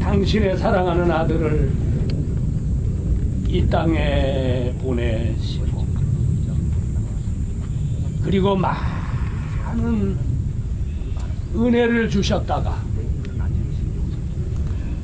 당신의 사랑하는 아들을 이 땅에 보내시고 그리고 많은 은혜를 주셨다가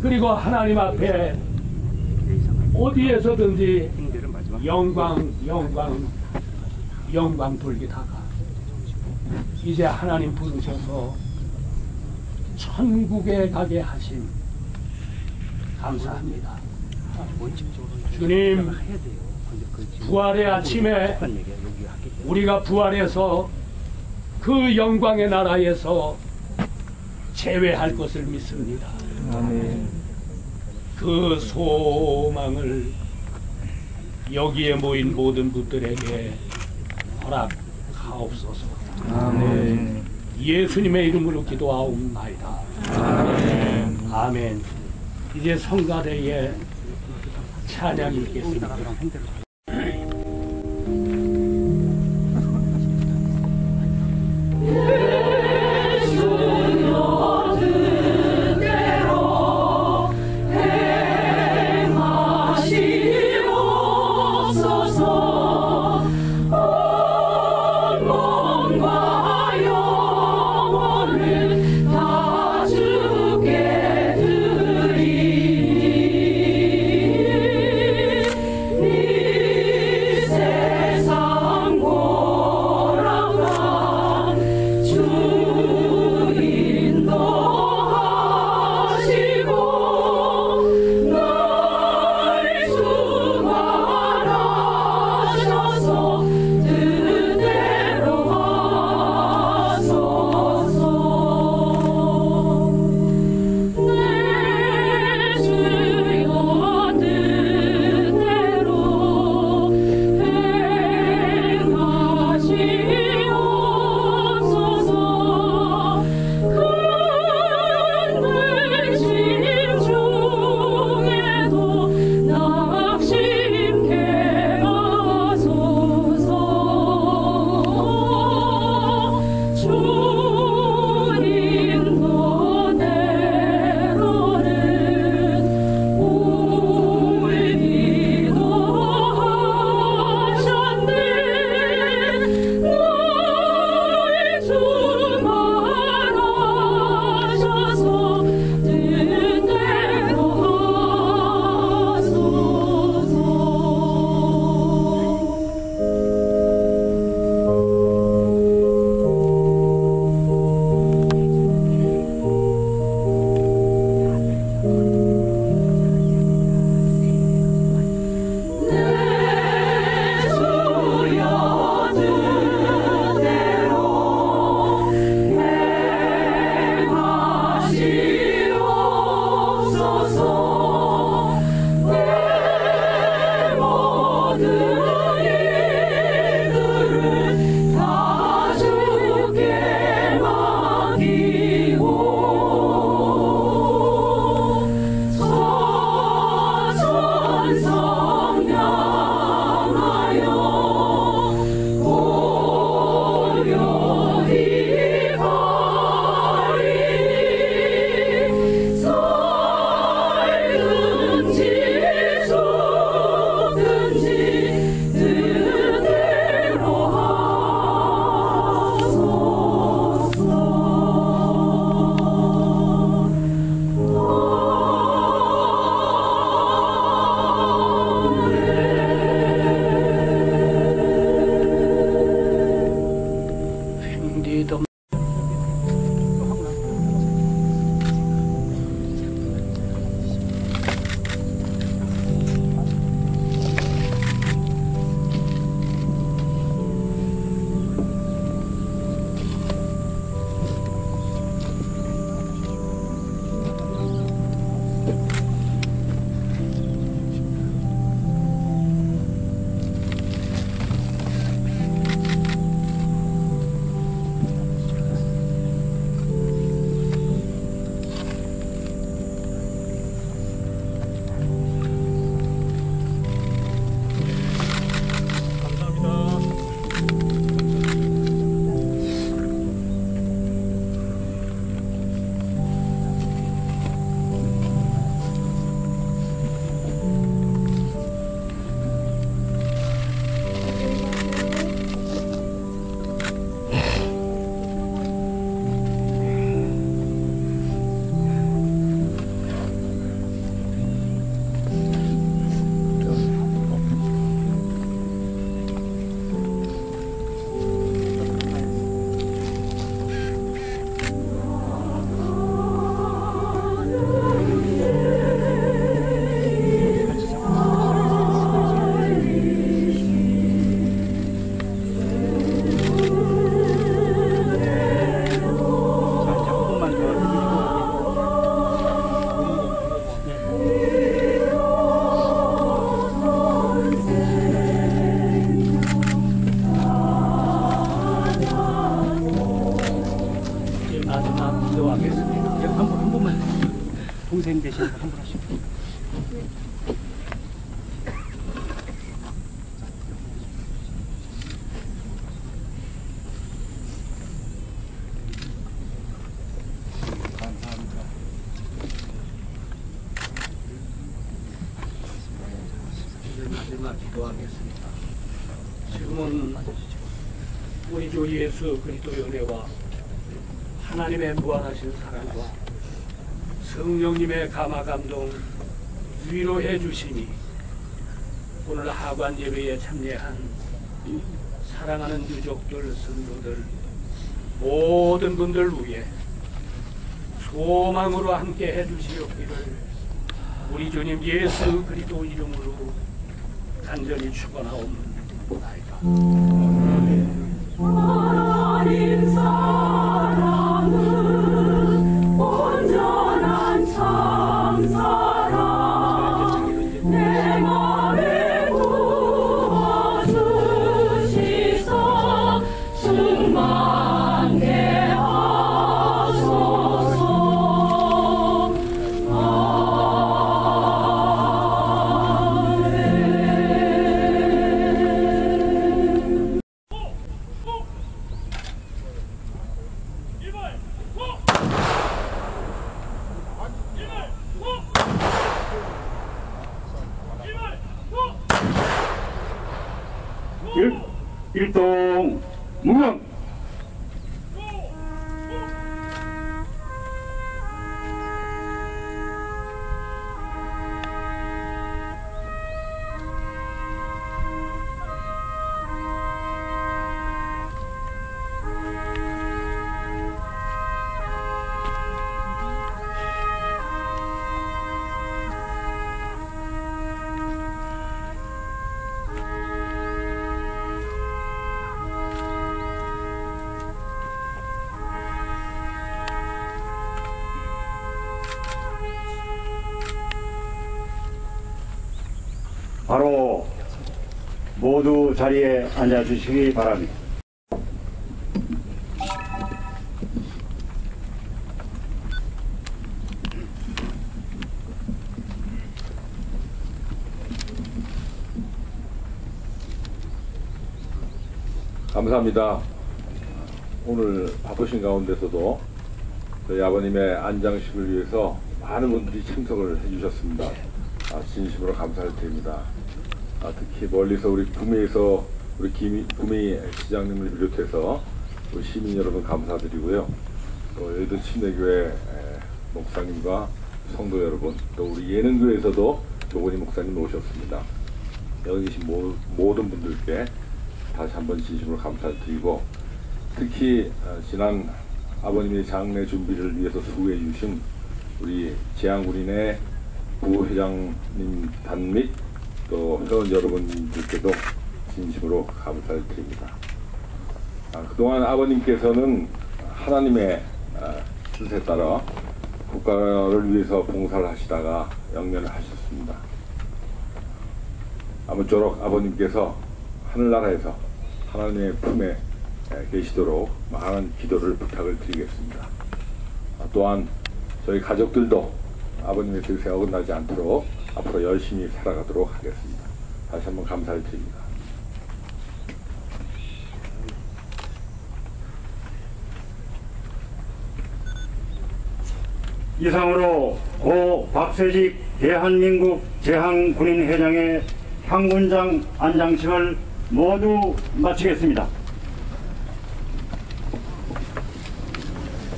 그리고 하나님 앞에 어디에서든지 영광 영광 영광 돌리다가 이제 하나님 부르셔서 천국에 가게 하신 감사합니다. 주님 부활의 아침에 우리가 부활해서 그 영광의 나라에서 재회할 것을 믿습니다. 그 소망을 여기에 모인 모든 분들에게 허락하옵소서. 예수님의 이름으로 기도하옵나이다. 아멘. 이제 성가대에 찬양이 있겠습니다. 우리 주 예수 그리스도의 은혜와 하나님의 무한하신 사랑과 성령님의 감화 감동 위로해 주시니 오늘 하관 예배에 참여한 사랑하는 유족들 성도들 모든 분들 위해 소망으로 함께 해 주시옵기를 우리 주님 예수 그리스도 이름으로 간절히 축원하옵나이다. 온전한 참사랑. 내 맘에 일동 무명 바로 모두 자리에 앉아 주시기 바랍니다. 감사합니다. 오늘 바쁘신 가운데서도 저희 아버님의 안장식을 위해서 많은 분들이 참석을 해주셨습니다. 아, 진심으로 감사를 드립니다. 아, 특히 멀리서 우리 구미에서 우리 김, 구미 시장님을 비롯해서 우리 시민 여러분 감사드리고요. 또 여의도 침례교회 에, 목사님과 성도 여러분, 또 우리 예능교회에서도 조건희 목사님 모셨습니다. 여기 계신 모, 모든 분들께 다시 한번 진심으로 감사를 드리고 특히 어, 지난 아버님의 장례 준비를 위해서 수고해 주신 우리 재앙군인의 부회장님 단및 또 회원 여러분들께도 진심으로 감사를 드립니다. 아, 그동안 아버님께서는 하나님의 아, 뜻에 따라 국가를 위해서 봉사를 하시다가 영면을 하셨습니다. 아무쪼록 아버님께서 하늘나라에서 하나님의 품에 에, 계시도록 많은 기도를 부탁을 드리겠습니다. 아, 또한 저희 가족들도 아버님의 뜻에 어긋나지 않도록 앞으로 열심히 살아가도록 하겠습니다. 다시 한번 감사를 드립니다. 이상으로 고 박세직 대한민국 제항군인회장의 향군장 안장식을 모두 마치겠습니다.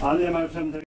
안내 말씀드리